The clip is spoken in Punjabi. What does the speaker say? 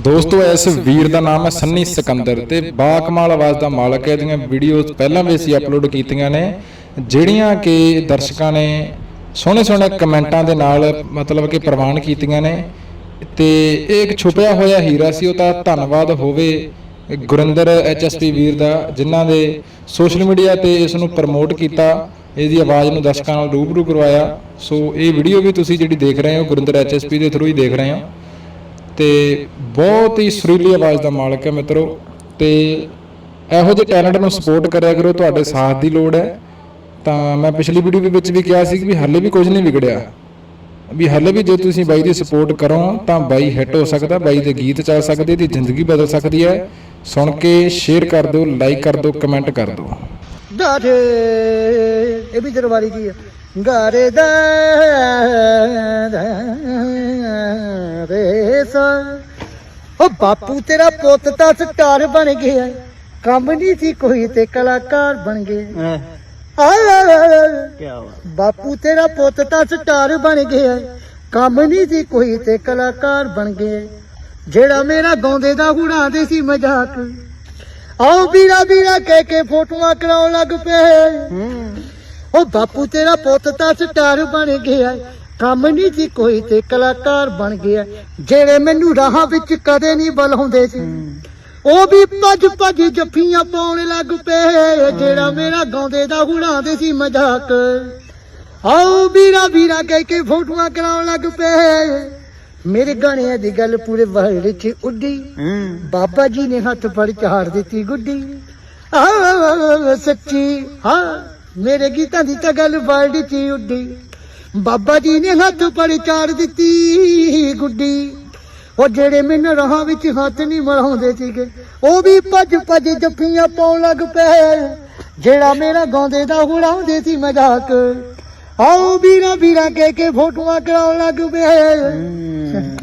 ਦੋਸਤੋ, ਇਸ ਵੀਰ ਦਾ ਨਾਮ ਹੈ ਸੰਨੀ ਸਿਕੰਦਰ ਤੇ ਬਾਕਮਾਲ ਆਵਾਜ਼ ਦਾ ਮਾਲਕ ਹੈ। ਇਹਦੀਆਂ ਵੀਡੀਓਜ਼ ਪਹਿਲਾਂ ਵੀ ਅਸੀਂ ਅਪਲੋਡ ਕੀਤੀਆਂ ਨੇ, ਜਿਹੜੀਆਂ ਕਿ ਦਰਸ਼ਕਾਂ ਨੇ ਸੋਹਣੇ ਸੋਹਣੇ ਕਮੈਂਟਾਂ ਦੇ ਨਾਲ ਮਤਲਬ ਕਿ ਪ੍ਰਵਾਨ ਕੀਤੀਆਂ ਨੇ ਤੇ ਇਹ ਇੱਕ ਛੁਪਿਆ ਹੋਇਆ ਹੀਰਾ ਸੀ, ਉਹ ਤਾਂ ਧੰਨਵਾਦ ਹੋਵੇ ਗੁਰਿੰਦਰ ਐਚਐਸਪੀ ਵੀਰ ਦਾ, ਜਿਨ੍ਹਾਂ ਦੇ ਸੋਸ਼ਲ ਮੀਡੀਆ ਤੇ ਇਸ ਨੂੰ ਪ੍ਰਮੋਟ ਕੀਤਾ, ਇਹਦੀ ਆਵਾਜ਼ ਨੂੰ ਦਰਸ਼ਕਾਂ ਨਾਲ ਰੂਬਰੂ ਕਰਵਾਇਆ। ਸੋ ਇਹ ਵੀਡੀਓ ਵੀ ਤੁਸੀਂ ਜਿਹੜੀ ਦੇਖ ਰਹੇ ਹੋ ਗੁਰਿੰਦਰ ਐਚਐਸਪੀ ਦੇ ਥਰੂ ਹੀ ਦੇਖ ਰਹੇ ਹੋ। ਤੇ ਬਹੁਤ ਹੀ ਸੁਰੀਲੀ ਆਵਾਜ਼ ਦਾ ਮਾਲਕ ਹੈ ਮਿੱਤਰੋ ਤੇ ਇਹੋ ਜਿਹੇ ਟੈਲੈਂਟ ਨੂੰ ਸਪੋਰਟ ਕਰਿਆ ਕਰੋ, ਤੁਹਾਡੇ ਸਾਥ ਦੀ ਲੋੜ ਹੈ। ਤਾਂ ਮੈਂ ਪਿਛਲੀ ਵੀਡੀਓ ਦੇ ਵਿੱਚ ਵੀ ਕਿਹਾ ਸੀ ਕਿ ਵੀ ਹਾਲੇ ਵੀ ਕੁਝ ਨਹੀਂ ਵਿਗੜਿਆ। ਵੀ ਹਾਲੇ ਵੀ ਜੇ ਤੁਸੀਂ ਬਾਈ ਦੀ ਸਪੋਰਟ ਕਰੋ, ਤਾਂ ਬਾਈ ਹਿੱਟ ਹੋ ਸਕਦਾ, ਬਾਈ ਦੇ ਗੀਤ ਚੱਲ ਸਕਦੇ ਦੀ ਜ਼ਿੰਦਗੀ ਬਦਲ ਸਕਦੀ ਹੈ। ਸੁਣ ਕੇ ਸ਼ੇਅਰ ਕਰ ਦਿਓ ਲਾਈਕ ਕਰ ਦਿਓ ਕਮੈਂਟ ਕਰ ਦਿਓ। ਗਾਰੇ ਇਹ ਵੀ ਦਰਬਾਰੀ ਕੀ ਹੈ। ਓ ਬਾਪੂ ਤੇਰਾ ਪੁੱਤ ਤਾਂ ਸਟਾਰ ਬਣ ਗਿਆ। ਕੰਮ ਨਹੀਂ ਸੀ ਕੋਈ ਤੇ ਕਲਾਕਾਰ ਬਣ ਗਿਆ ਆ ਕੀ ਬਾਤ। ਬਾਪੂ ਤੇਰਾ ਪੁੱਤ ਤਾਂ ਸਟਾਰ ਬਣ ਗਿਆ। ਕੰਮ ਨਹੀਂ ਸੀ ਕੋਈ ਤੇ ਕਲਾਕਾਰ ਬਣ ਗਿਆ ਏ। ਜਿਹੜਾ ਮੇਰਾ ਗਾਉਂਦੇ ਦਾ ਉਡਾਉਂਦੇ ਸੀ ਮਜ਼ਾਕ। ਆਓ ਵੀਰਾ ਵੀਰਾ ਕਹਿ ਕੇ ਫੋਟੋਆਂ ਕਰਾਉਣ ਲੱਗ ਪਏ। ਹੂੰ। ਉਹ ਬਾਪੂ ਤੇਰਾ ਪੁੱਤ ਤਾਂ ਸਟਾਰ ਬਣ ਗਿਆ। ਕੰਮ ਨਹੀਂ ਸੀ ਕੋਈ ਤੇ ਕਲਾਕਾਰ ਬਣ ਗਿਆ ਜਿਹੜੇ ਮੈਨੂੰ ਰਾਹਾਂ ਵਿੱਚ ਕਦੇ ਨਹੀਂ ਬੁਲਾਉਂਦੇ ਸੀ। ਉਹ ਵੀ ਭੱਜ ਭੱਜ ਜੱਫੀਆਂ ਪਾਉਣ ਲੱਗ ਪਏ ਜਿਹੜਾ ਮੇਰਾ ਗਾਉਂਦੇ ਦਾ ਉਡਾਉਂਦੇ ਸੀ ਮਜ਼ਾਕ। ਆਓ ਵੀਰਾ ਵੀਰਾ ਕਹਿ ਕੇ ਫੋਟੋਆਂ ਕਰਾਉਣ ਲੱਗ ਪਏ ਮੇਰੇ ਗਾਣਿਆਂ ਦੀ ਗੱਲ ਪੂਰੇ ਵਰਲਡ 'ਚ ਉੱਡੀ। ਬਾਬਾ ਜੀ ਨੇ ਹੱਥ ਫੜ ਚਾੜ ਦਿੱਤੀ ਗੁੱਡੀ। ਆ ਸੱਚੀ ਹਾਂ। ਮੇਰੇ ਗੀਤਾਂ ਦੀ ਤਾਂ ਗੱਲ ਵਰਲਡ 'ਚ ਹੀ ਉੱਡੀ। ਬਾਬਾ ਜੀ ਨੇ ਹੱਥ ਫੜ ਚਾੜ ਦਿੱਤੀ ਗੁੱਡੀ। ਉਹ ਜਿਹੜੇ ਮੈਨੂੰ ਰਾਹਾਂ ਵਿੱਚ ਹੱਥ ਨਹੀਂ ਮਲਾਉਂਦੇ ਸੀਗੇ, ਉਹ ਵੀ ਭੱਜ ਭੱਜ ਜੱਫੀਆਂ ਪਾਉਣ ਲੱਗ ਪਏ। ਜਿਹੜਾ ਮੇਰਾ ਗਾਉਂਦੇ ਦਾ ਉਡਾਉਂਦੇ ਸੀ ਮਜ਼ਾਕ, ਆਓ ਵੀਰਾ ਵੀਰਾ ਕਹਿ ਕੇ ਫੋਟੋਆਂ ਕਰਾਉਣ ਲੱਗ ਪਏ।